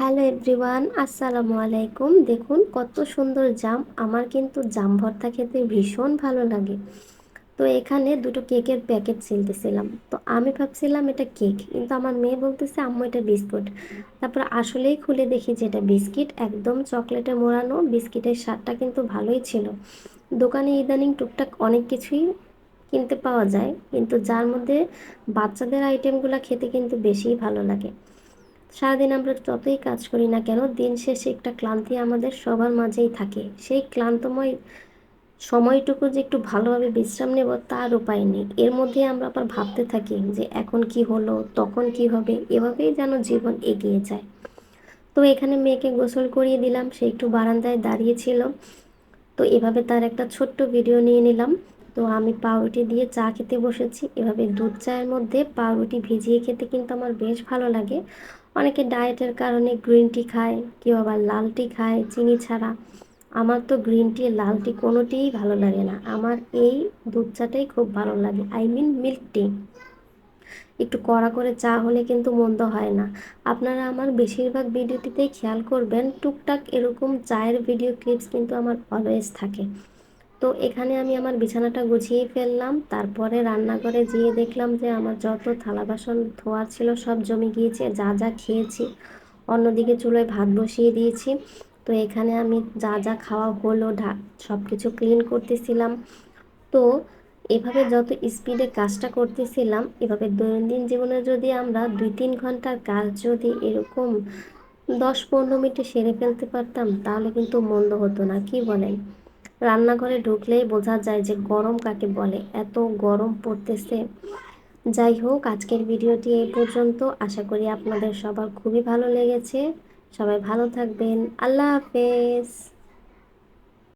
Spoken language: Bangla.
হ্যালো এভরিওয়ান, আসসালামু আলাইকুম। দেখুন, কত সুন্দর জাম। আমার কিন্তু জাম ভর্তা খেতে ভীষণ ভালো লাগে। তো এখানে দুটো কেকের প্যাকেট ছিলতেছিলাম। তো আমি ভাবছিলাম এটা কেক, কিন্তু আমার মেয়ে বলতেছে, আম্মু, এটা বিস্কুট। তারপর আসলেই খুলে দেখি যে এটা বিস্কিট, একদম চকলেটে মোড়ানো। বিস্কিটের স্বাদটা কিন্তু ভালোই ছিল। দোকানে ইদানিং টুকটাক অনেক কিছুই কিনতে পাওয়া যায়, কিন্তু যার মধ্যে বাচ্চাদের আইটেমগুলো খেতে কিন্তু বেশিই ভালো লাগে। সারাদিন আমরা যতই কাজ করি না কেন, দিন শেষে একটা ক্লান্তি আমাদের সবার মাঝেই থাকে। সেই ক্লান্তময় সময়টুকু যে একটু ভালোভাবে বিশ্রাম নেব, তার উপায় নেই। এর মধ্যে আমরা আবার ভাবতে থাকি যে এখন কি হলো, তখন কি হবে, এভাবেই যেন জীবন এগিয়ে যায়। তো এখানে মেয়েকে গোসল করিয়ে দিলাম, সে একটু বারান্দায় দাঁড়িয়েছিল তো এভাবে তার একটা ছোট্ট ভিডিও নিয়ে নিলাম। তো আমি পাউরুটি দিয়ে চা খেতে বসেছি। এভাবে দুধ চায়ের মধ্যে পাউরুটি ভিজিয়ে খেতে কিন্তু আমার বেশ ভালো লাগে। অনেকে ডায়েটের কারণে গ্রিন টি খায়, কেউ আবার লাল টি খায়, চিনি ছাড়া। আমার তো গ্রিন টি লাল টি কোনোটিই ভালো লাগে না। আমার এই দুধ চাটাই খুব ভালো লাগে। আই মিন মিল্ক টি একটু কড়া করে চা হলে কিন্তু মন্দ হয় না। আপনারা আমার বেশিরভাগ ভিডিওটিতেই খেয়াল করবেন, টুকটাক এরকম চায়ের ভিডিও ক্লিপস কিন্তু আমার অলওয়েজ থাকে। তো এখানে আমি আমার বিছানাটা গুছিয়ে ফেললাম। তারপরে রান্নাঘরে যেয়ে দেখলাম যে আমার যত থালা বাসন ধোয়ার ছিল সব জমে গিয়েছে, যা যা খেয়েছি। অন্যদিকে চুলোয় ভাত বসিয়ে দিয়েছি। তো এখানে আমি যা যা খাওয়া হলো, ঢা সব কিছু ক্লিন করতেছিলাম। তো এভাবে যত স্পিডে কাজটা করতেছিলাম, এভাবে দৈনন্দিন জীবনে যদি আমরা দুই তিন ঘণ্টার কাজ যদি এরকম দশ পনেরো মিনিটে সেরে ফেলতে পারতাম, তাহলে কিন্তু মন্দ হতো না, কি বলেন? রান্নাঘরে ঢুকলেই বোঝা যায় যে গরম কাকে বলে, এত গরম পড়তেছে। যাই হোক, আজকের ভিডিওটি এই পর্যন্ত। আশা করি আপনাদের সবার খুবই ভালো লেগেছে। সবাই ভালো থাকবেন। আল্লাহ হাফেজ।